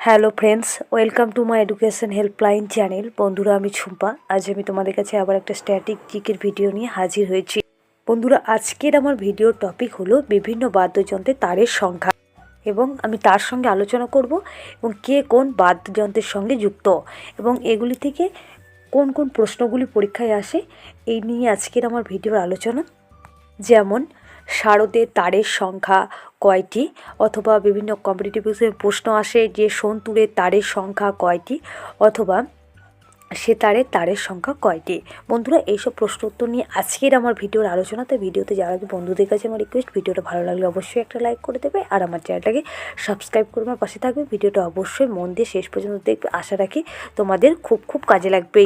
Hello friends, welcome to my education helpline channel. বন্ধুরা, আমি ঝুম্পা আজ আমি তোমাদের কাছে আবার একটা স্ট্যাটিক জিকের ভিডিও নিয়ে হাজির হয়েছি। বন্ধুরা, আজকের আমার ভিডিওর টপিক হলো বিভিন্ন বাদ্যযন্ত্রের তারের সংখ্যা এবং আমি তার সঙ্গে আলোচনা করব এবং কে কোন বাদ্যযন্ত্রের সঙ্গে যুক্ত এবং এগুলি থেকে কোন কোন প্রশ্নগুলি পরীক্ষায় আসে এই নিয়ে আজকের আমার ভিডিওর আলোচনা। যেমন শারদের তারের সংখ্যা কয়টি? অথবা বিভিন্ন কম্পিটিটিভ প্রশ্ন আসে যে সন্তুরের তারের সংখ্যা কয়টি? অথবা সে তারের তারের সংখ্যা কয়টি? বন্ধুরা, এইসব প্রশ্ন উত্তর নিয়ে আজকের আমার ভিডিওর আলোচনা। তাই ভিডিওতে যাওয়ার আগে বন্ধুদের কাছে আমার রিকোয়েস্ট ভিডিওটা ভালো লাগলে অবশ্যই একটা লাইক করে দেবে। আর আমার চ্যানেলটাকে সাবস্ক্রাইব করে আমার পাশে থাকবে। ভিডিওটা অবশ্যই মন দিয়ে শেষ পর্যন্ত দেখবে। আশা রাখি তোমাদের খুব খুব কাজে লাগবে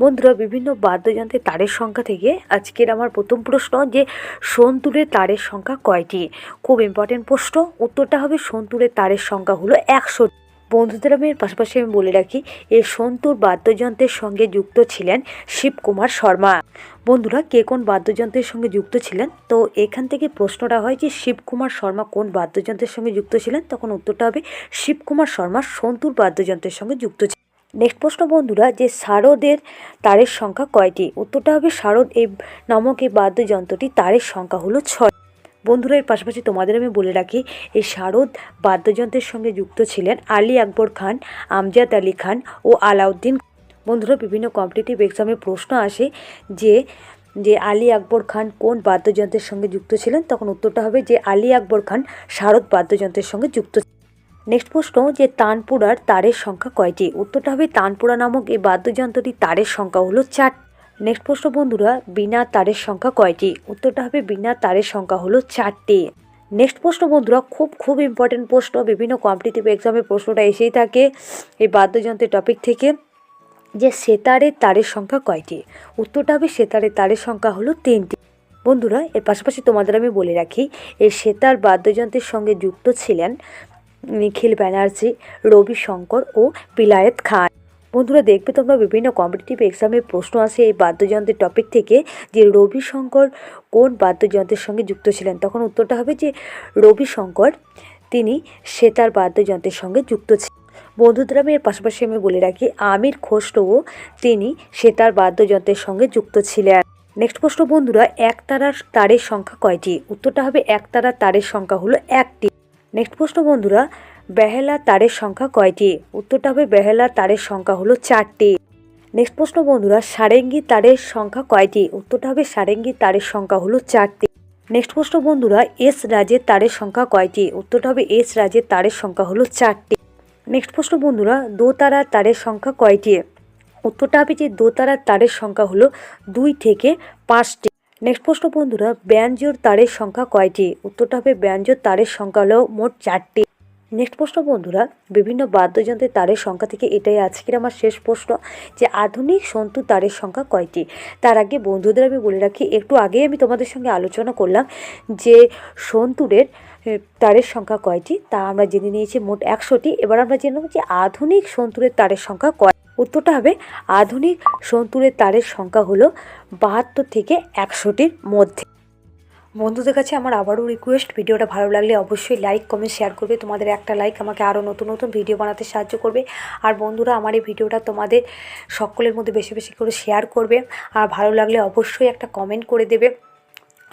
বন্ধুরা, বিভিন্ন বাদ্যযন্ত্রের তারের সংখ্যা থেকে আজকের আমার প্রথম প্রশ্ন যে, সন্তুরের তারের সংখ্যা কয়টি? খুব ইম্পর্টেন্ট প্রশ্ন। উত্তরটা হবে সন্তুরের তারের সংখ্যা হলো একশো। বন্ধুদের আমি এর পাশাপাশি আমি বলে রাখি, এই সন্তুর বাদ্যযন্ত্রের সঙ্গে যুক্ত ছিলেন শিবকুমার শর্মা। বন্ধুরা, কে কোন বাদ্যযন্ত্রের সঙ্গে যুক্ত ছিলেন? তো এখান থেকে প্রশ্নটা হয় যে, শিবকুমার শর্মা কোন বাদ্যযন্ত্রের সঙ্গে যুক্ত ছিলেন? তখন উত্তরটা হবে, শিবকুমার শর্মা সন্তুর বাদ্যযন্ত্রের সঙ্গে যুক্ত ছিলেন। নেক্সট প্রশ্ন, বন্ধুরা, যে শারদের তারের সংখ্যা কয়টি? উত্তরটা হবে শারদ এই নামক এই বাদ্যযন্ত্রটি তারের সংখ্যা হলো ছয়। বন্ধুরা, এর পাশাপাশি তোমাদের আমি বলে রাখি, এই শারদ বাদ্যযন্ত্রের সঙ্গে যুক্ত ছিলেন আলী আকবর খান, আমজাদ আলী খান ও আলাউদ্দিন বন্ধুরা, বিভিন্ন কম্পিটিটিভ এক্সামে প্রশ্ন আসে যে যে আলী আকবর খান কোন বাদ্যযন্ত্রের সঙ্গে যুক্ত ছিলেন? তখন উত্তরটা হবে যে, আলী আকবর খান শারদ বাদ্যযন্ত্রের সঙ্গে যুক্ত নেক্সট প্রশ্ন যে তানপুরার তারের সংখ্যা কয়টি? উত্তরটা হবে তানপুরা নামক এই বাদ্যযন্ত্রটি তারের সংখ্যা হলো চার। নেক্সট প্রশ্ন, বন্ধুরা, বিনা তারের সংখ্যা কয়টি? উত্তরটা হবে বিনা তারের সংখ্যা হলো চারটি। নেক্সট প্রশ্ন, বন্ধুরা, খুব খুব ইম্পর্টেন্ট প্রশ্ন। বিভিন্ন কম্পিটিটিভ এক্সামে প্রশ্নটা এসেই থাকে এই বাদ্যযন্ত্রের টপিক থেকে। যে সেতারের তারের সংখ্যা কয়টি? উত্তরটা হবে সেতারের তারের সংখ্যা হলো তিনটি। বন্ধুরা, এর পাশাপাশি তোমাদের আমি বলে রাখি, এই সেতার বাদ্যযন্ত্রের সঙ্গে যুক্ত ছিলেন নিখিল ব্যানার্জি, রবি শঙ্কর ও বিলায়েত খান। বন্ধুরা, দেখবে তোমরা বিভিন্ন কম্পিটিটিভ এক্সামে প্রশ্ন আসে এই বাদ্যযন্ত্রের টপিক থেকে যে রবি শঙ্কর কোন বাদ্যযন্ত্রের সঙ্গে যুক্ত ছিলেন। তখন উত্তরটা হবে যে রবি শঙ্কর, তিনি সেতার বাদ্যযন্ত্রের সঙ্গে যুক্ত ছিলেন। বন্ধুদের আমি এর পাশাপাশি আমি বলে রাখি, আমির খসরুও তিনি সেতার বাদ্যযন্ত্রের সঙ্গে যুক্ত ছিলেন। নেক্সট প্রশ্ন, বন্ধুরা, এক তারার তারের সংখ্যা কয়টি? উত্তরটা হবে, এক তারার তারের সংখ্যা হলো একটি। নেক্সট প্রশ্ন, বন্ধুরা, বেহেলা তারের সংখ্যা কয়টি? উত্তরটা হবে বেহেলা তারের সংখ্যা হলো চারটি। নেক্সট প্রশ্ন, বন্ধুরা, সারেঙ্গি তারের সংখ্যা কয়টি? উত্তরটা হবে সারেঙ্গি তারের সংখ্যা হলো চারটি। নেক্সট প্রশ্ন, বন্ধুরা, এস রাজের তারের সংখ্যা কয়টি? উত্তরটা হবে এস রাজের তারের সংখ্যা হলো চারটি। নেক্সট প্রশ্ন, বন্ধুরা দোতারার তারের সংখ্যা কয়টি? উত্তরটা হবে যে দোতারার তারের সংখ্যা হলো দুই থেকে পাঁচটি। নেক্সট প্রশ্ন, বন্ধুরা, ব্যঞ্জোর তারের সংখ্যা কয়টি? উত্তরটা হবে ব্যঞ্জোর তারের সংখ্যা হলো মোট চারটি। নেক্সট প্রশ্ন, বন্ধুরা, বিভিন্ন বাদ্যযন্ত্রের তারের সংখ্যা থেকে এটাই আজকের আমার শেষ প্রশ্ন যে আধুনিক সন্তু তারের সংখ্যা কয়টি? তার আগে বন্ধুদের আমি বলে রাখি, একটু আগেই আমি তোমাদের সঙ্গে আলোচনা করলাম যে সন্তুরের তারের সংখ্যা কয়টি, তা আমরা জেনে নিয়েছি মোট একশোটি। এবার আমরা জেনে নেব যে আধুনিক সন্তুরের তারের সংখ্যা কয় উত্তরটা হবে আধুনিক সন্তুরের তারের সংখ্যা হলো বাহাত্তর থেকে একশোটির মধ্যে। বন্ধুদের কাছে আমার আবারও রিকোয়েস্ট ভিডিওটা ভালো লাগলে অবশ্যই লাইক কমেন্ট শেয়ার করবে। তোমাদের একটা লাইক আমাকে আরও নতুন নতুন ভিডিও বানাতে সাহায্য করবে। আর বন্ধুরা, আমার এই ভিডিওটা তোমাদের সকলের মধ্যে বেশি বেশি করে শেয়ার করবে। আর ভালো লাগলে অবশ্যই একটা কমেন্ট করে দেবে।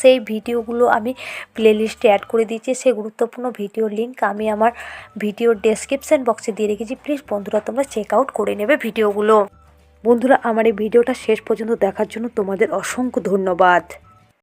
সেই ভিডিওগুলো আমি প্লেলিস্টে অ্যাড করে দিয়েছি। সেই গুরুত্বপূর্ণ ভিডিও লিঙ্ক আমি আমার ভিডিওর ডেসক্রিপশান বক্সে দিয়ে রেখেছি। প্লিজ বন্ধুরা, তোমরা চেক আউট করে নেবে ভিডিওগুলো। বন্ধুরা, আমার এই ভিডিওটা শেষ পর্যন্ত দেখার জন্য তোমাদের অসংখ্য ধন্যবাদ।